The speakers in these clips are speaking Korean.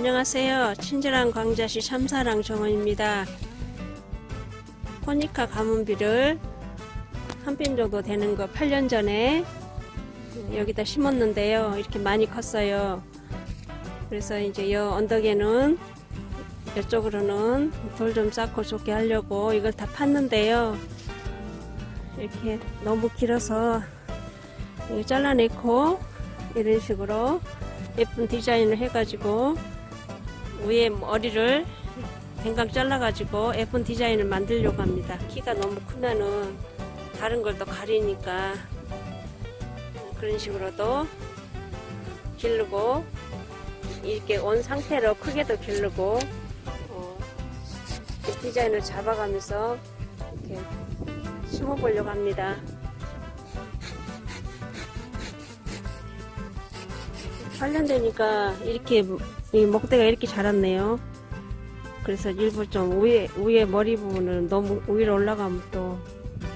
안녕하세요. 친절한 광자시 참사랑 정원입니다. 코니카 가문비를 한 뼘 정도 되는 거 8년 전에 여기다 심었는데요. 이렇게 많이 컸어요. 그래서 이제 이 언덕에는 이쪽으로는 돌 좀 쌓고 좋게 하려고 이걸 다 팠는데요. 이렇게 너무 길어서 잘라내고 이런 식으로 예쁜 디자인을 해가지고 위에 머리를 댕강 잘라가지고 예쁜 디자인을 만들려고 합니다. 키가 너무 크면은 다른 걸 또 가리니까 그런 식으로도 기르고 이렇게 온 상태로 크게도 기르고 어, 이 디자인을 잡아가면서 이렇게 심어보려고 합니다. 8년 되니까 이렇게 이 목대가 이렇게 자랐네요. 그래서 일부 좀 위에 위에 머리 부분은 너무 위로 올라가면 또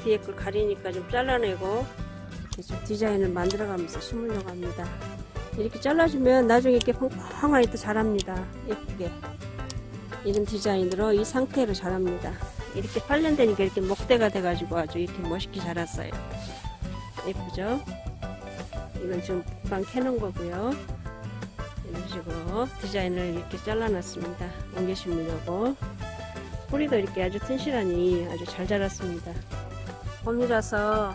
뒤에 걸 가리니까 좀 잘라내고 좀 디자인을 만들어가면서 심으려고 합니다. 이렇게 잘라주면 나중에 이렇게 펑펑하게 또 자랍니다. 예쁘게 이런 디자인으로 이 상태로 자랍니다. 이렇게 8년 되니까 이렇게 목대가 돼가지고 아주 이렇게 멋있게 자랐어요. 예쁘죠? 이건 지금 금방 캐놓은 거고요. 이런 식으로 디자인을 이렇게 잘라놨습니다. 옮겨 심으려고. 뿌리도 이렇게 아주 튼실하니 아주 잘 자랐습니다. 봄이라서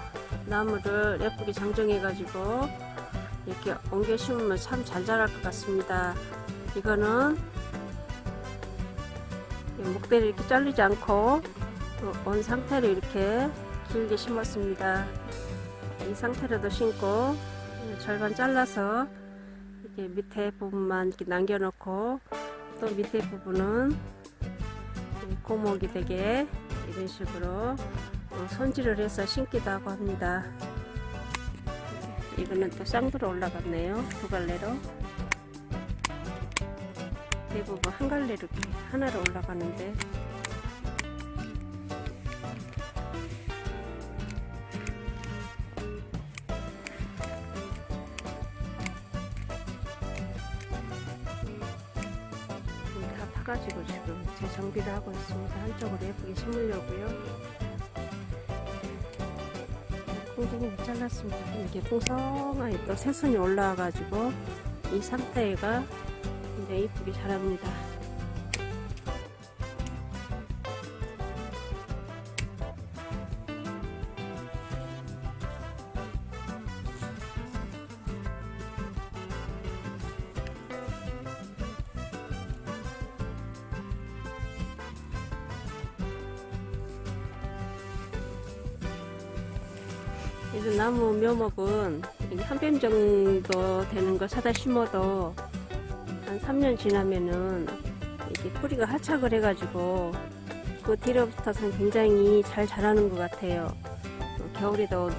나무를 예쁘게 장정해가지고 이렇게 옮겨 심으면 참 잘 자랄 것 같습니다. 이거는 목대를 이렇게 잘리지 않고 온 상태로 이렇게 길게 심었습니다. 이 상태로도 심고 절반 잘라서 이렇게 밑에 부분만 이렇게 남겨놓고 또 밑에 부분은 고목이 되게 이런 식으로 어, 손질을 해서 심기도 하고 합니다. 이거는 또 쌍으로 올라갔네요. 두 갈래로. 대부분 한 갈래로 하나로 올라가는데 다 파가지고 지금 재정비를 하고 있습니다. 한쪽으로 예쁘게 심으려고요. 콩콩이 잘랐습니다. 이렇게 풍성하게 또 새순이 올라와가지고 이 상태가 이제 이쁘게 자랍니다. 이 나무 묘목은 한뼘 정도 되는 거 사다 심어도 한 3년 지나면은 이게 뿌리가 하착을 해가지고 그 뒤로부터는 굉장히 잘 자라는 것 같아요. 어, 겨울에도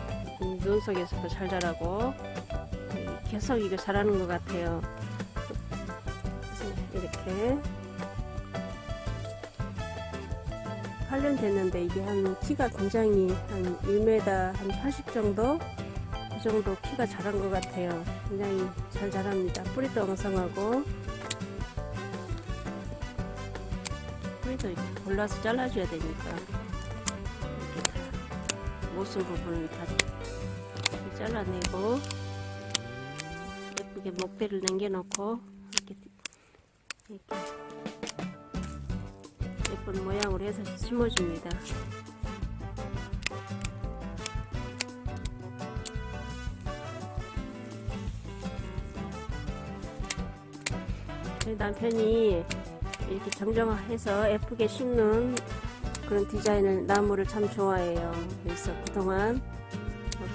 눈 속에서도 잘 자라고 계속 이거 자라는 것 같아요. 이렇게 8년 됐는데 이게 한 키가 굉장히 한 1m 한 80 정도 그 정도 키가 자란 것 같아요. 굉장히 잘 자랍니다. 뿌리도 엉성하고 뿌리도 이렇게 골라서 잘라줘야 되니까 이렇게 다 모순 부분을 다 잘라내고 예쁘게 목대를 남겨놓고 이렇게 이렇게 예쁜 모양으로 해서 심어줍니다. 남편이 이렇게 정정해서 예쁘게 심는 그런 디자인을 나무를 참 좋아해요. 그래서 그동안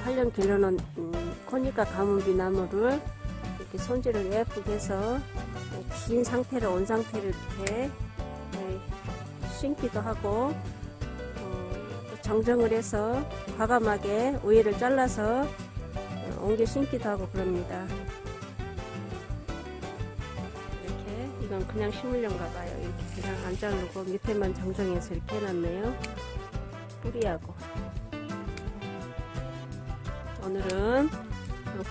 8년 길러놓은 음, 코니카 가문비 나무를 이렇게 손질을 예쁘게 해서 긴 상태로 온 상태로 이렇게 네, 심기도 하고 어, 정정을 해서 과감하게 우위를 잘라서 어, 옮겨 심기도 하고 그럽니다. 이렇게 이건 그냥 심으려는가 봐요. 이렇게 그냥 안 자르고 밑에만 정정해서 이렇게 해놨네요. 뿌리하고 오늘은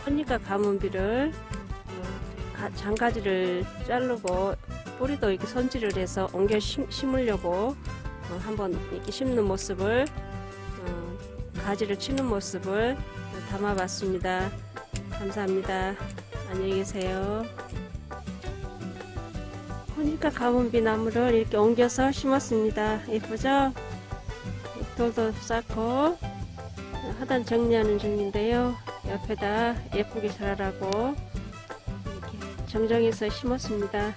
코니카 가문비를 어, 가- 장가지를 자르고 뿌리도 이렇게 손질을 해서 옮겨 심, 심으려고 어, 한번 이렇게 심는 모습을 어, 가지를 치는 모습을 담아봤습니다. 감사합니다. 안녕히 계세요. 호니까 가문비 나무를 이렇게 옮겨서 심었습니다. 예쁘죠? 돌도 쌓고 하단 정리하는 중인데요. 옆에다 예쁘게 자라라고 이렇게 정정해서 심었습니다.